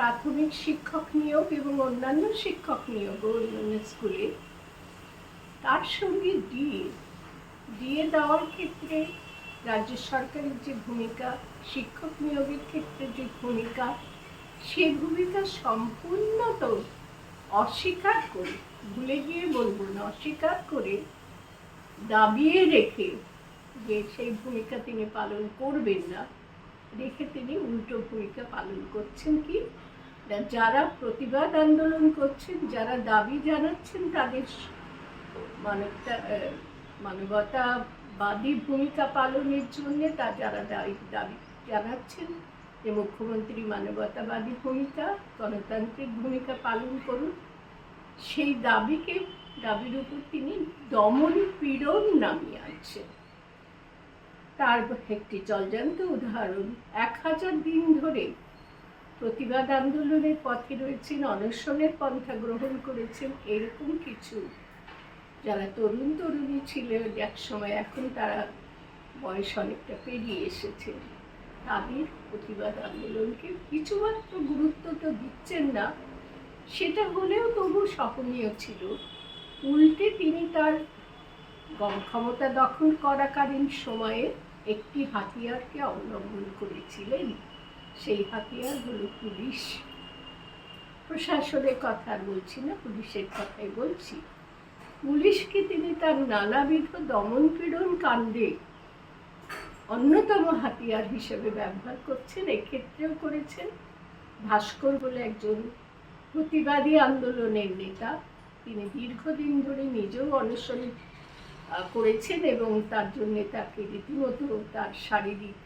প্রাথমিক শিক্ষক নিয়োগ এবং অন্যান্য শিক্ষক নিয়োগ অন্যান্য স্কুলে। তার সঙ্গে ডিএ ডিএ দেওয়ার ক্ষেত্রে রাজ্য সরকারের যে ভূমিকা, শিক্ষক নিয়োগের ক্ষেত্রে যে ভূমিকা, সে ভূমিকা সম্পূর্ণ তো অস্বীকার করে, ভুলে গিয়ে বলব না, অস্বীকার করে দাবিয়ে রেখে যে সেই ভূমিকা তিনি পালন করবেন না, রেখে তিনি উল্টো ভূমিকা পালন করছেন কি? যারা প্রতিবাদ আন্দোলন করছেন, যারা দাবি জানাচ্ছেন, তাদের মানবতা মানবতাবাদী ভূমিকা পালনের জন্য তা যারা দাবি দাবি জানাচ্ছেন যে মুখ্যমন্ত্রী মানবতাবাদী ভূমিকা, গণতান্ত্রিক ভূমিকা পালন করুন, সেই দাবিকে, দাবির উপর তিনি দমন পীড়ন নামিয়ে আনছেন। তার একটি জলজান্ত উদাহরণ, এক হাজার দিন ধরে প্রতিবাদ আন্দোলনের পথে রয়েছেন, অনশনের পন্থা গ্রহণ করেছেন, এরকম কিছু যারা তরুণ তরুণী ছিলেন এক সময় এখন তারা বয়স অনেকটা পেরিয়ে এসেছে। তাদের প্রতিবাদ আন্দোলনকে কিছুমাত্র গুরুত্ব তো দিচ্ছেন না, সেটা হলেও তবু সহনীয় ছিল। উল্টে তিনি তার ক্ষমতা দখল করাকালীন সময়ে একটি হাতিয়ারকে অবলম্বন করেছিলেন। সেই হাতিয়ার হলো পুলিশ। প্রশাসনের কথা বলছি না, পুলিশের কথাই বলছি। পুলিশকে তিনি তার নানাবিধ দমন পীড়ন কাণ্ডে অন্যতম হাতিয়ার হিসেবে ব্যবহার করছেন, এক্ষেত্রেও করেছেন। ভাস্কর বলে একজন প্রতিবাদী আন্দোলনের নেতা, তিনি দীর্ঘদিন ধরে নিজেও অনশন করেছেন এবং তার জন্য তাকে রীতিমতো তার শারীরিক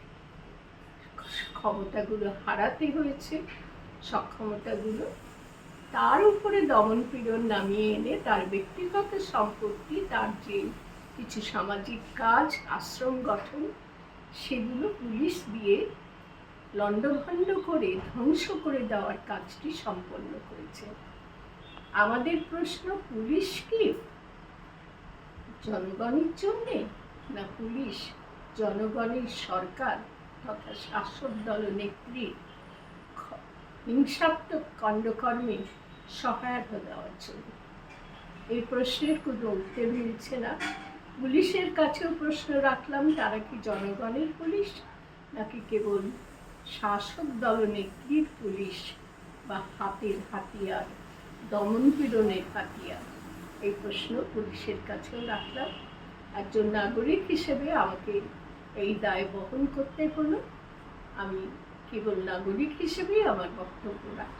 ক্ষমতাগুলো হারাতে হয়েছে, সক্ষমতাগুলো তার উপরে দমন পীড়ন নামিয়ে এনে তার ব্যক্তিগত সম্পত্তি, তার যে কিছু সামাজিক কাজ, আশ্রম গঠন, সেগুলো পুলিশ দিয়ে লণ্ডভণ্ড করে, ধ্বংস করে দেওয়ার কাজটি সম্পন্ন করেছে। আমাদের প্রশ্ন, পুলিশ কি? জনগণের জন্যে না পুলিশ? জনগণের সরকার? তথা শাসক দল নেত্রী হিংসাত্মক কাণ্ডকর্মে সহায়তা দেওয়ার জন্য। এই প্রশ্নের কোনো উত্তর মিলছে না। পুলিশের কাছেও প্রশ্ন রাখলাম, তারা কি জনগণের পুলিশ নাকি কেবল শাসক দল নেত্রীর পুলিশ বা হাতের হাতিয়ার, দমন পীড়নের হাতিয়ার? এই প্রশ্ন পুলিশের কাছেও রাখলাম। একজন নাগরিক হিসেবে আমাকে এই দায় বহন করতে হলো। আমি কেবল নাগরিক হিসেবেই আমার বক্তব্য রাখলাম